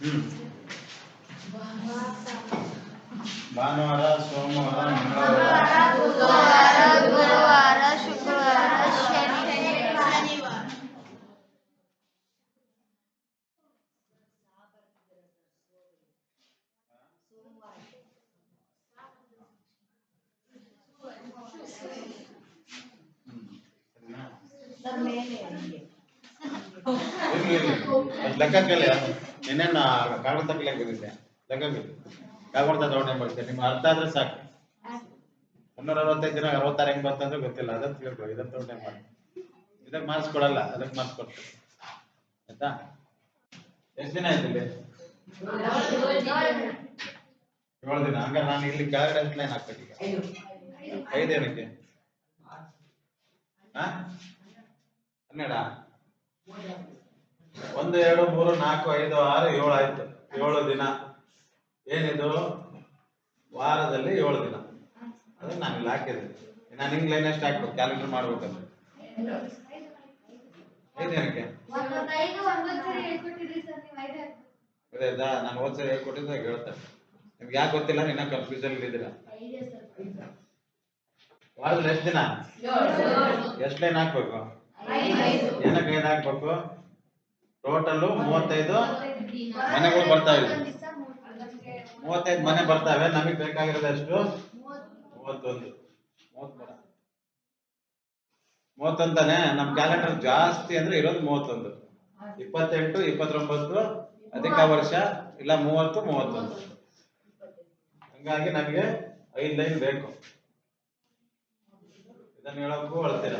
ಹ್ಮ್ ಭಾನುವಾರ ಸೋಮವಾರ ಮಂಗಳವಾರ ಬುಧವಾರ ಗುರುವಾರ ಶುಕ್ರವಾರ ಶನಿ ಹ್ಮ್. ಸರಿನಾ? ಲೆಕ್ಕಕ್ಕೆಲ್ಲ ನಿನ್ನೇನು ಕಾಗದ ತಕ್ಕಲೆ ಬಂದಿದ್ದೆ ಲೆಕ್ಕಕ್ಕೆ. ಕಾಗದ ತಗೊಂಡೆ ಬರ್ತೀನಿ ನಿಮ್ಗೆ ಅರ್ಥ ಆದ್ರೆ ಸಾಕು. ಮುನ್ನೂರ ಅರವತ್ತೈದು ದಿನ ಅರವತ್ತಾರು ಹೆಂಗ್ ಬರ್ತಂದ್ರೆ ಗೊತ್ತಿಲ್ಲ. ಅದನ್ನ ತಿಳ್ಕೊ. ಇದನ್ನ ತಗೊಂಡೇ ಮಾಡಿ ಇದಕ್ಕೆ ಮಾರ್ಕ್ಸ್ ಕೊಡಲ್ಲ. ಅದಕ್ಕೆ ಮಾರ್ಕ್ಸ್ ಕೊಡ್ತೀವಿ ಆಯ್ತಾ? ಎಷ್ಟು ದಿನ ಆಯ್ತು ಇಲ್ಲಿ? ಏಳು ದಿನ. ಹಂಗಾರೆ ನಾನು ಇಲ್ಲಿ ಕೆಳಗಡೆ ಲೈನ್ ಹಾಕ್ಬೇಕು ಈಗ. ಐದು ಏನಕ್ಕೆ ಹಾ ಒಂದು ಎರಡು ಮೂರು ನಾಲ್ಕು ಐದು ಆರು ಏಳು ಆಯ್ತು. ಏಳು ದಿನ. ಏನಿದು? ವಾರದಲ್ಲಿ ಏಳು ದಿನ. ಅದನ್ನ ನಾನು ಇಲ್ಲಿ ಹಾಕಿದೆ. ನಾನು ಹಿಂಗ್ ಲೈನ್ ಎಷ್ಟು ಹಾಕ್ಬೇಕು ಕ್ಯಾಲೆಂಡರ್ ಮಾಡ್ಬೇಕಂದ್ರೆ ಏನಕ್ಕೆ? ಗೊತ್ತಾಯ್ತಾ ನಾನು ಹೋದ್ಸರಿ ಹೇಳ್ಕೊಟ್ಟಿದ್ದೆ ಹೇಳ್ತಾರೆ ನಿಮ್ಗೆ ಯಾಕೆ ಗೊತ್ತಿಲ್ಲ ನಿನ್ನ ಕನ್ಫ್ಯೂಷನ್ ಇದ್ದೀರಾ? ವಾರದಲ್ಲಿ ಎಷ್ಟು ದಿನ? ಎಷ್ಟು ಲೈನ್ ಹಾಕ್ಬೇಕು? ಏನಕ್ಕೆ ಐದು ಹಾಕ್ಬೇಕು? ಟೋಟಲ್ ಮೂವತ್ತೈದು ಮನೆಗಳು ಬರ್ತಾವೆ. ಮೂವತ್ತೈದು ಮನೆ ಬರ್ತಾವೆ ನಮಗೆ ಬೇಕಾಗಿರೋದು ಎಷ್ಟು? ಮೂವತ್ತೊಂದು. ಮೂವತ್ತೊಂದನೆ? ನಮ್ ನಮ್ಮ ಕ್ಯಾಲೆಂಡರ್ ಜಾಸ್ತಿ ಅಂದ್ರೆ ಇರೋದು ಮೂವತ್ತೊಂದು. ಇಪ್ಪತ್ತೆಂಟು, ಇಪ್ಪತ್ತೊಂಬತ್ತು, ಅಧಿಕ ವರ್ಷ, ಇಲ್ಲ ಮೂವತ್ತು, ಮೂವತ್ತೊಂದು. ಹಂಗಾಗಿ ನಮಗೆ ಐದು ಲೈನ್ ಬೇಕು. ಇದನ್ನ ಹೇಳಕ್ಕೂ ಅಳ್ತೀರ?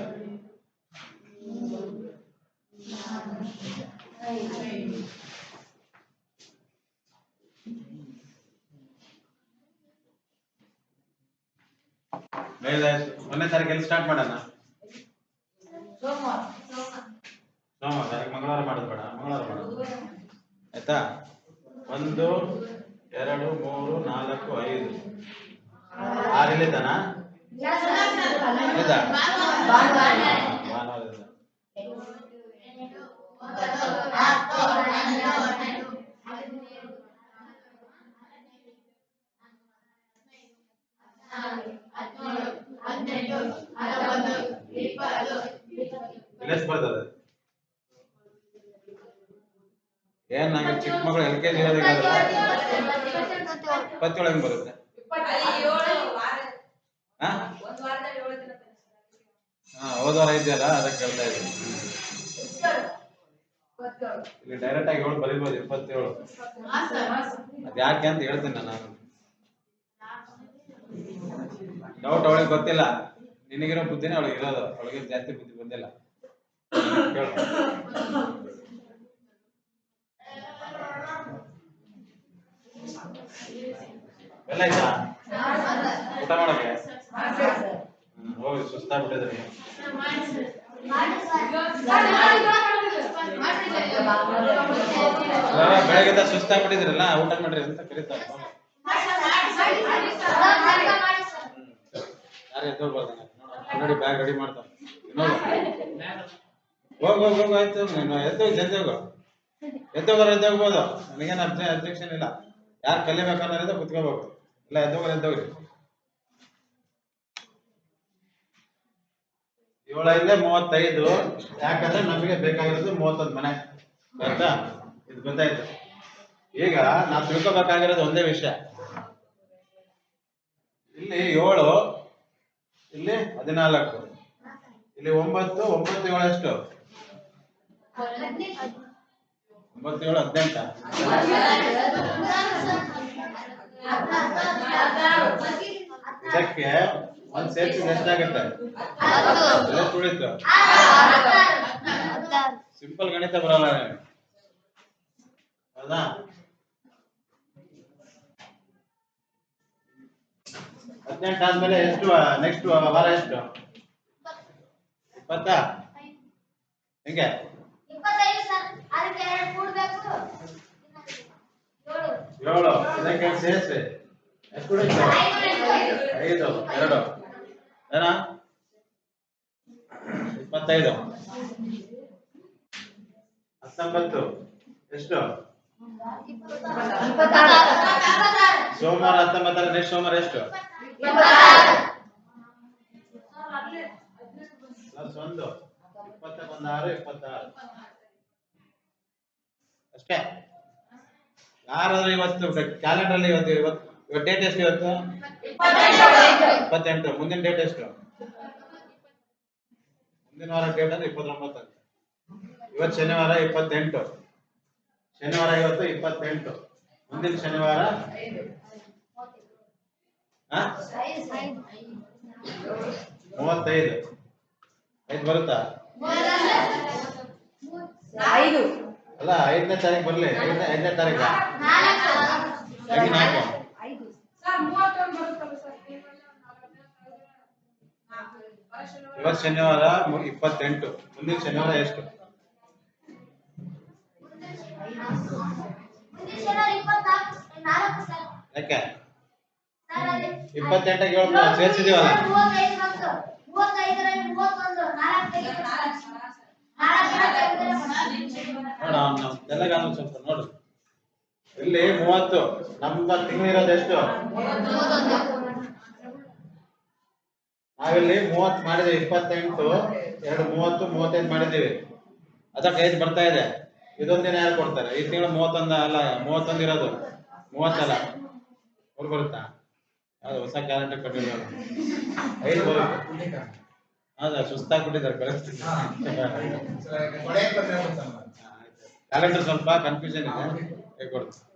ಒಂದನೇ ತಾರೀಕಲ್ಲಿ ಸ್ಟಾರ್ಟ್ ಮಾಡೋಣ? ಸೋಮವಾರ. ತಾರೀಕು ಮಂಗಳವಾರ ಮಾಡೋದು ಬೇಡ ಮಂಗಳವಾರ ಮಾಡೋದು ಆಯ್ತಾ? ಒಂದು ಎರಡು ಮೂರು ನಾಲ್ಕು ಐದು. ಆರು ಇಲ್ಲಿದ್ದಾನ ಏನ್ ನಂಗೆ ಚಿಕ್ಕ ಮಗಳು ಎಲ್ ಕೆ ಜಿ ಇಪ್ಪತ್ತೇಳು ಹೆಂಗ್ ಬರುತ್ತೆ. ಹಾ? ಹಾ, ಹೋದ ವಾರ ಇದೆಯಲ್ಲ, ಅದಕ್ಕೆ ಕೇಳ್ತಾ ಇದ್ದೀನಿ. ಇಲ್ಲಿ ಡೈರೆಕ್ಟ್ ಆಗಿ ಏಳು ಬರೀಬೋದು, ಇಪ್ಪತ್ತೇಳು. ಅದ್ಯಾಕೆ ಅಂತ ಹೇಳ್ತೀನಿ ನಾನು. ಡೌಟ್ ಅವಳಿಗೆ ಗೊತ್ತಿಲ್ಲ. ನಿನಗಿರೋ ಬುದ್ಧಿನೇ ಅವಳಿಗೆ ಇರೋದು. ಅವಳಿಗೆ ಜಾಸ್ತಿ ಬುದ್ಧಿ ಬಂದಿಲ್ಲ. ಕೇಳು ಎಲ್ಲ ಆಯ್ತಾ? ಊಟ ಮಾಡಕ್ಕೆ ಹೋಗಿ ಸುಸ್ತಾಗ್ಬಿಟ್ಟಿದ್ರಿ ಬೆಳಗ್ಗೆ ಸುಸ್ತಾಗ್ಬಿಟ್ಟಿದ್ರಲ್ಲ ಊಟ ಮಾಡ್ರಿ ಅಂತ ಕರೀತಾರೆ. ಯಾರು ಎದ್ದೋಗ್ಬಾರ್ದು ನೋಡಿ ಬ್ಯಾಗ್ ರೆಡಿ ಮಾಡ್ತಾರೆ. ಹೋಗ್ ಹೋಗ್ ಹೋಗ್, ಆಯ್ತು. ನೀನು ಎದ್ದೋಗಿ ಹೋಗು. ಎದ್ದೋಗೋರು ಎದ್ದೋಗ್ಬೋದು ನನಗೇನು ಅಬ್ಜೆ ಅಬ್ಜೆಕ್ಷನ್ ಇಲ್ಲ. ಯಾರು ಕಲಿಬೇಕನ್ನೋದ್ರಿಂದ ಕುತ್ಕೋಬೇಕು ಇಲ್ಲ ಎದ್ದೋಗೋರು ಎದ್ದೋಗ್ರಿ ಏಳೈದೇ, ಮೂವತ್ತೈದು. ಯಾಕಂದ್ರೆ ನಮಗೆ ಬೇಕಾಗಿರೋದು ಮೂವತ್ತೊಂದು ಮನೆ. ಗೊತ್ತಾ ಇದು ಗೊತ್ತಾಯ್ತು ಈಗ ನಾವು ತಿಳ್ಕೋಬೇಕಾಗಿರೋದು ಒಂದೇ ವಿಷಯ. ಇಲ್ಲಿ ಏಳು ಇಲ್ಲಿ ಹದಿನಾಲ್ಕು. ಇಲ್ಲಿ ಒಂಬತ್ತು ಒಂಬತ್ತು ಏಳು ಎಷ್ಟು? ಒಂಬತ್ತು ಏಳು ಹದಿನೆಂಟ. ಇದಕ್ಕೆ ಒಂದ್ ಸೇರ್ಸಿ ಎಷ್ಟಾಗುತ್ತೆ? ಎಷ್ಟು ಉಳಿತು. ಸಿಂಪಲ್ ಗಣಿತ ಬರಲ್ಲ. ಹೌದಾ? ಹದಿನೆಂಟು ಆದ್ಮೇಲೆ ಎಷ್ಟು ನೆಕ್ಸ್ಟ್ ವಾರ ಎಷ್ಟು? ಇಪ್ಪತ್ತಾ? ಹೆಂಗೆ? ಏಳು. ಇದಕ್ಕೆ ಸೇರಿಸಿ. ಎಷ್ಟು ಐದು. ಎರಡು. ಏನ? ಇಪ್ಪತ್ತೈದು. ಹತ್ತೊಂಬತ್ತು. ಎಷ್ಟು? ಸೋಮವಾರ ಹತ್ತೊಂಬತ್ತರ ನೆಕ್ಸ್ಟ್ ಸೋಮವಾರ ಎಷ್ಟು? ಒಂದು ಇಪ್ಪತ್ತಕ್ಕೊಂದು ಆರು ಇಪ್ಪತ್ತಾರು ಅಷ್ಟೇ ಯಾರಾದ್ರೂ ಇವತ್ತು ಕ್ಯಾಲೆಂಡರ್ ಅಲ್ಲಿ ಇವತ್ತು ಇವತ್ತು ಇವತ್ತು ಡೇಟ್ ಎಷ್ಟು ಇವತ್ತು ಇಪ್ಪತ್ತೆಂಟು ಮುಂದಿನ ಡೇಟ್ ಎಷ್ಟು ಮುಂದಿನ ವಾರ ಡೇಟ್ ಅಂದ್ರೆ ಇಪ್ಪತ್ತೊಂಬತ್ತು ಅಂತ ಇವತ್ತು ಶನಿವಾರ ಇಪ್ಪತ್ತೆಂಟು ಶನಿವಾರ ಇವತ್ತು ಇಪ್ಪತ್ತೆಂಟು ಮುಂದಿನ ಶನಿವಾರ ಹಾ ಮೂವತ್ತೈದು. ಐದು ಬರುತ್ತಾ? ಐದು. ಅಲ್ಲ ಐದನೇ ತಾರೀಕು ಬರ್ಲಿ. ಐದನೇ ಐದನೇ ತಾರೀಕು? ಹೆಂಗ್ ನಾಲ್ಕು. ಇವತ್ತು ಶನಿವಾರ ಮು- ಇಪ್ಪತ್ತೆಂಟು. ಮುಂದಿನ ಶನಿವಾರ ಎಷ್ಟು? ಯಾಕೆ? ಇಪ್ಪತ್ತೆಂಟಕ್ಕೆ ಏಳು ಸೇರಿಸಿದೀವಲ್ಲ ತೆಲಂಗಾಣ ಸ್ವಲ್ಪ ನೋಡು. ಇಲ್ಲಿ ಮೂವತ್ತು, ನಮ್ಮ ತಿಂಗಳು ಇರೋದು ಎಷ್ಟು? ನಾವಿಲ್ಲಿ ಮೂವತ್ತು ಮಾಡಿದೀವಿ ಇಪ್ಪತ್ತೆಂಟು, ಎರಡು ಮೂವತ್ತು, ಮೂವತ್ತೈದು ಮಾಡಿದೀವಿ ಅದಕ್ಕೆ ಐದು ಬರ್ತಾ ಇದೆ. ಇದೊಂದು ದಿನ ಯಾರು ಕೊಡ್ತಾರೆ? ಈ ತಿಂಗಳು ಮೂವತ್ತೊಂದ ಅಲ್ಲ ಮೂವತ್ತೊಂದಿರೋದು ಮೂವತ್ತಲ್ಲ? ಅವ್ರು ಅದು ಹೊಸ ಕ್ಯಾಲೆಂಡರ್ ಕೊಟ್ಟಿದ್ದಾರೆ. ಹೌದಾ ಸುಸ್ತಾಗ್ಬಿಟ್ಟಿದ್ದಾರೆ ಕಳಿಸ್ತೀನಿ ಕ್ಯಾಲೆಂಡರ್ ಸ್ವಲ್ಪ ಕನ್ಫ್ಯೂಷನ್ ಇದೆ. ಹೇಳ್ಕೊಡ್ತೀನಿ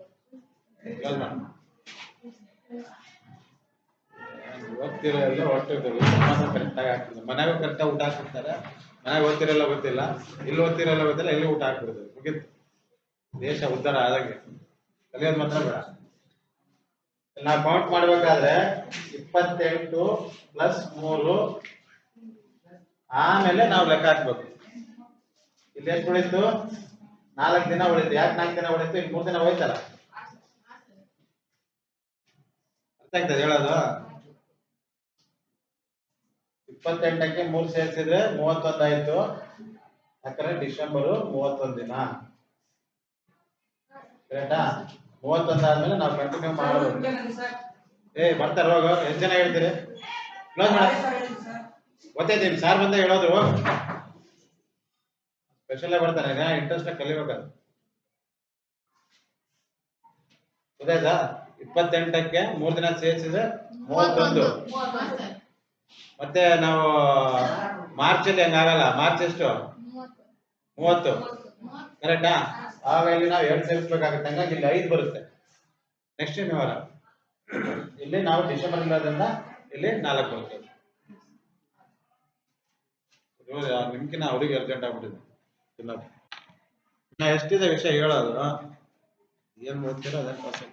ಕ್ಲೋಸ್ ಮಾಡಿ. ಓದ್ತಿರೋ ಎಲ್ಲ ಕರೆಕ್ಟಾಗಿ ಹಾಕ್ತಿಲ್ಲ ಮನೆಗೆ ಕರೆಕ್ಟಾಗಿ ಊಟ ಹಾಕ್ಬಿಡ್ತಾರೆ. ಮನೆಗೆ ಓದ್ತಿರಲ್ಲ ಗೊತ್ತಿಲ್ಲ. ಇಲ್ಲಿ ಓದ್ತಿರಲ್ಲ ಗೊತ್ತಿಲ್ಲ ಇಲ್ಲಿ ಊಟ ಹಾಕ್ಬಿಡ್ತಾರೆ. ಮುಗಿತು. ದೇಶ ಉದ್ಧಾರ ಆದಂಗೆ. ಕಲಿಯೋದು ಮಾತ್ರ ಬೇಡ. ನಾವು ಕೌಂಟ್ ಮಾಡ್ಬೇಕಾದ್ರೆ ಇಪ್ಪತ್ತೆಂಟು ಪ್ಲಸ್ ಮೂರು. ಆಮೇಲೆ ನಾವು ಲೆಕ್ಕ ಹಾಕ್ಬೇಕು. ಇಲ್ಲಿ ಎಷ್ಟು ಉಳಿತು? ನಾಲ್ಕು ದಿನ ಉಳಿತು. ಯಾಕೆ ನಾಲ್ಕು ದಿನ ಉಳಿತು? ಇಲ್ಲಿ ಮೂರು ದಿನ ಹೋಯ್ತಲ್ಲ. ಅರ್ಥ ಆಗ್ತದೆ ಹೇಳೋದು? ಇಪ್ಪತ್ತೆಂಟಕ್ಕೆ ಮೂರು ಸೇರಿಸಿದ್ರೆ ಮೂವತ್ತೊಂದಾಯ್ತು ಯಾಕಂದ್ರೆ ಡಿಸೆಂಬರು ಮೂವತ್ತೊಂದು ದಿನ. ಕರೆಕ್ಟಾ ಮೂವತ್ತೊಂದು ಆದ್ಮೇಲೆ ನಾವು ಕಂಟಿನ್ಯೂ ಮಾಡೋದು. ಏ ಬರ್ತಾರ ಹೋಗ ಎಷ್ಟು ಜನ ಹೇಳ್ತೀರಿ? ಕ್ಲೋಸ್ ಮಾಡ. ಗೊತ್ತೈತಿ ಸಾರ್. ಬಂದ ಹೇಳೋದು. ಸ್ಪೆಷಲ್ ಬರ್ತಾನೆ ಇಂಟ್ರೆಸ್ಟ್ ಕಲಿಬೇಕಾದ್ರೆ ಗೊತ್ತಾಯ್ತಾ? ಇಪ್ಪತ್ತೆಂಟಕ್ಕೆ ಮೂರ್ ದಿನ ಸೇರಿಸಿದ್ರೆ ಮೂವತ್ತೊಂದು. ಮತ್ತೆ ನಾವು ಮಾರ್ಚ್ ಅಲ್ಲಿ ಹಂಗಾಗಲ್ಲ. ಮಾರ್ಚ್ ಎಷ್ಟು? ಮೂವತ್ತು. ಕರೆಕ್ಟಾ ಇಲ್ಲಿ ನಾವು ಎರಡು ಸೇರಿಸ್ಬೇಕಾಗುತ್ತೆ. ಹಂಗಾಗಿ ಇಲ್ಲಿ ಐದು ಬರುತ್ತೆ. ನೆಕ್ಸ್ಟ್ ವ್ಯವಹಾರ. ಇಲ್ಲಿ ನಾವು ಡಿಸೆಂಬರ್ ಇಲ್ಲದ್ರಿಂದ ಇಲ್ಲಿ ನಾಲ್ಕು ಬರುತ್ತೆ. ನಿಮ್ಕಿನ ಅವ್ರಿಗೆ ಅರ್ಜೆಂಟ್ ಆಗ್ಬಿಟ್ಟಿದೆ. ಇಲ್ಲ ನಾ ಎಷ್ಟಿದೆ ವಿಷಯ ಹೇಳೋದು? ಏನ್ ಓದ್ತೀರೋ ಅದನ್ನ ಪಾಸ್